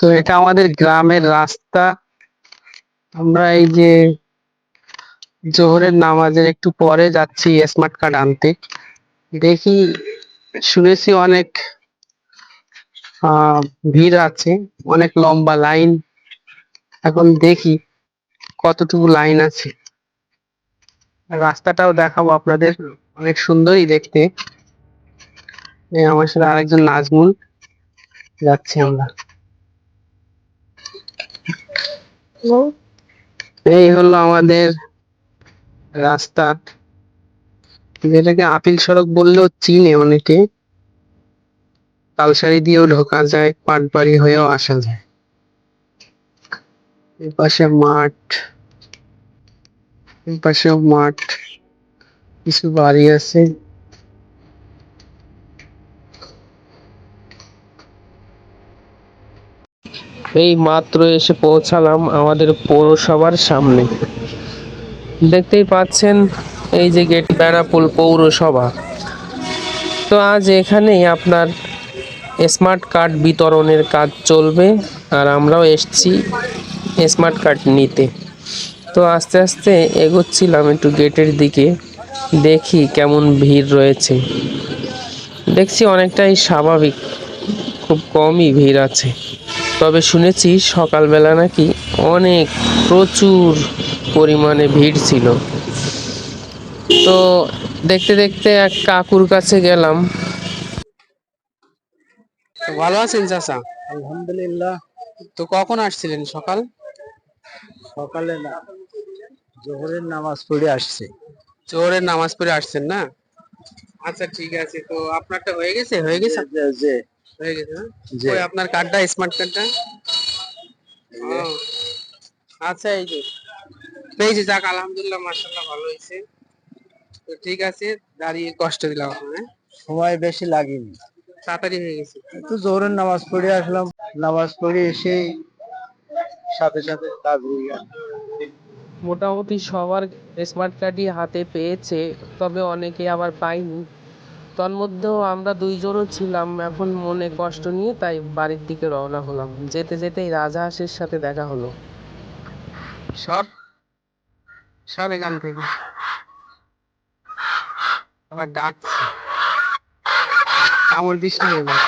তো এটা আমাদের গ্রামের রাস্তা। আমরা এই যে জোহরের নামাজের একটু পরে যাচ্ছি স্মার্ট কার্ড আনতে। দেখি, শুনেছি অনেক ভিড় আছে, অনেক লম্বা লাইন এখন দেখি কতটুকু লাইন আছে। রাস্তাটাও দেখাবো আপনাদের। অনেক সুন্দরই দেখতে। আমার সাথে আরেকজন নাজমুল যাচ্ছি আমরা। এই হলো আমাদের রাস্তা। যেটাকে আপিল সড়ক বললেও চিনে অনেকে। তালসারি দিয়েও ঢোকা যায় পাটবাড়ি হয়েও আসা যায়। এই পাশে মাঠ এই পাশেও মাঠ। কিছু বাড়ি আছে। এই মাত্র এসে পৌঁছালাম আমাদের পৌরসভার সামনে। দেখতেই পাচ্ছেন এই যে গেট বেনাপুল পৌরসভা। তো আজ এখানেই আপনার স্মার্ট কার্ড বিতরণের কাজ চলবে আর আমরাও এসছি স্মার্ট কার্ড নিতে। তো আস্তে আস্তে এগোচ্ছিলাম একটু গেটের দিকে। দেখি কেমন ভিড় রয়েছে। দেখছি অনেকটাই স্বাভাবিক খুব কমই ভিড় আছে। তবে শুনেছি সকালবেলা নাকি অনেক প্রচুর পরিমাণে ভিড় ছিল। তো দেখতে দেখতে এক কাকুর কাছে গেলাম। ভালো আছেন চাচা? আলহামদুলিল্লাহ। তো কখন আসছিলেন সকাল? সকালে না জোহরের নামাজ পড়ে আসছে। জোহরের নামাজ পড়ে আসছেন না? আচ্ছা ঠিক আছে। তো আপনারটা হয়ে গেছে? হয়ে গেছে? যে হয়ে গেছে না? ওই আপনার কার্ডটা স্মার্ট কার্ডটা? আচ্ছা এই যে। পেয়েছি যাক আলহামদুলিল্লাহ মার্শাল্লাহ ভালো হয়েছে। তো ঠিক আছে দাঁড়িয়ে কষ্ট দিলাম আপনার সময় বেশি লাগেনি। তাড়াতাড়ি হয়ে গেছে। একটু জোহরের নামাজ পড়ে আসলাম। নামাজ পড়ে এসে সাথে সাথে কাজ হয়ে গেল মোটামুটি সবার স্মার্ট কার্ডই হাতে পেয়েছে, তবে অনেকে আবার পায়নি। তন্মধ্যেও আমরা দুইজনও ছিলাম, এখন মনে কষ্ট নিয়ে তাই বাড়ির দিকে রওনা হলাম। যেতে যেতেই রাজা হাঁসের সাথে দেখা হলো। সর সর এখান থেকে। ডাকছে। কামড় দিস এবার।